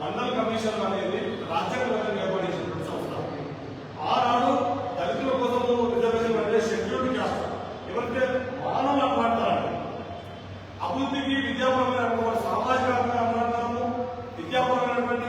mandal commission అనేది రాజ్యాంగబద్ధంగా ఏర్పడించినటువంటి సంస్థ ఆనాడు దళితుల కోసం రిజర్వేషన్ అనేది షెడ్యూల్డ్ కాస్ట్ ఎవరైతే మానవులు అట్లాడతారండి అభివృద్ధికి విద్యాపరమైన సామాజిక అభివృద్ధి అట్లాడతాము విద్యాపరమైనటువంటి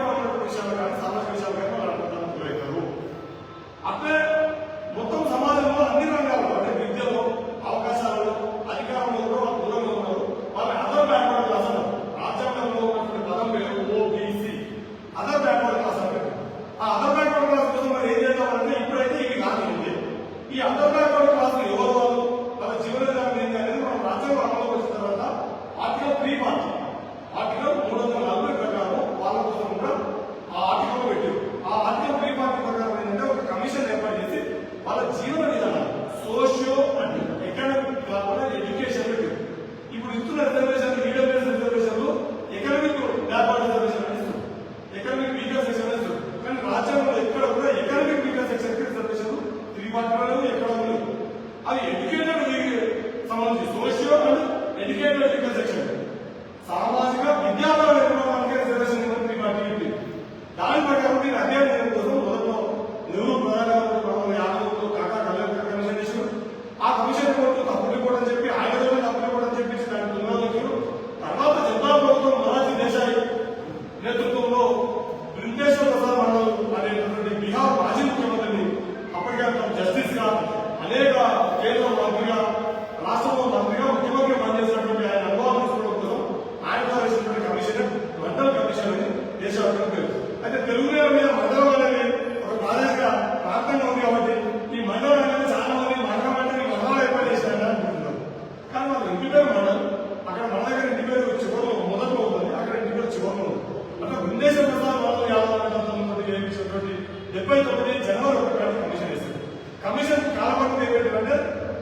అనేక కేంద్ర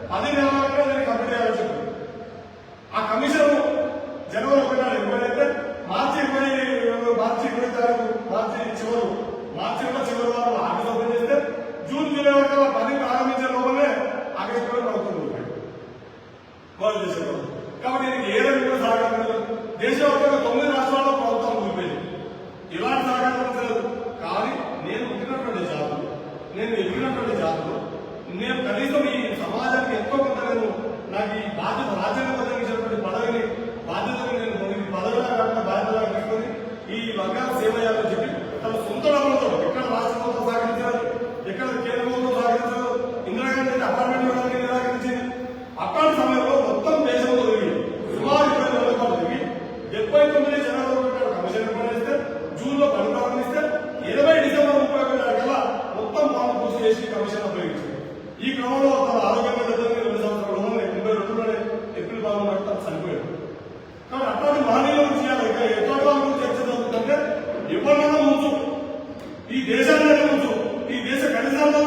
పది నెలలకే దాన్ని కంప్లీట్ చేయాల్సి ఉంటుంది ఆ కమిషన్ జనవరి ఒకటి నాడు ఇరవై అయితే మార్చి ఇరవై మార్చి ఇరవై తారీఖు మార్చి చివరు మార్చి ఇరవై చివరి వారు ఆఫీస్ ఓపెన్ చేస్తే జూన్ జూలై వరకు పని ప్రారంభించే లోపలే అక్కడికి కూడా ప్రభుత్వం వాళ్ళు చేసే కాబట్టి దీనికి ఏ రకంగా సహకారం దేశవ్యాప్తంగా తొమ్మిది రాష్ట్రాల్లో ప్రభుత్వం చూపేది ఇలాంటి సహకారం కానీ నేను ఉంటున్నటువంటి జాతులు నేను ఎగిరినటువంటి జాతులు నేను కనీసం ఈ సమాజానికి ఎక్కువ కొంత నేను ఈ దేశాన్ని ఈ దేశ కనీసాల్లో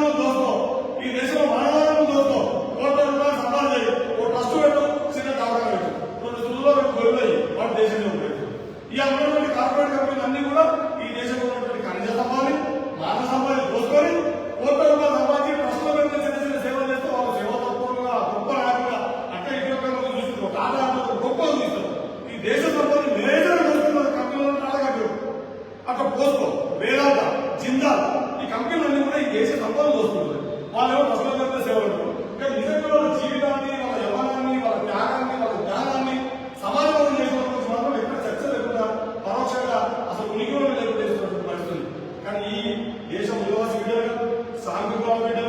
സാമ്പിൾ ഗവൺമെന്റ്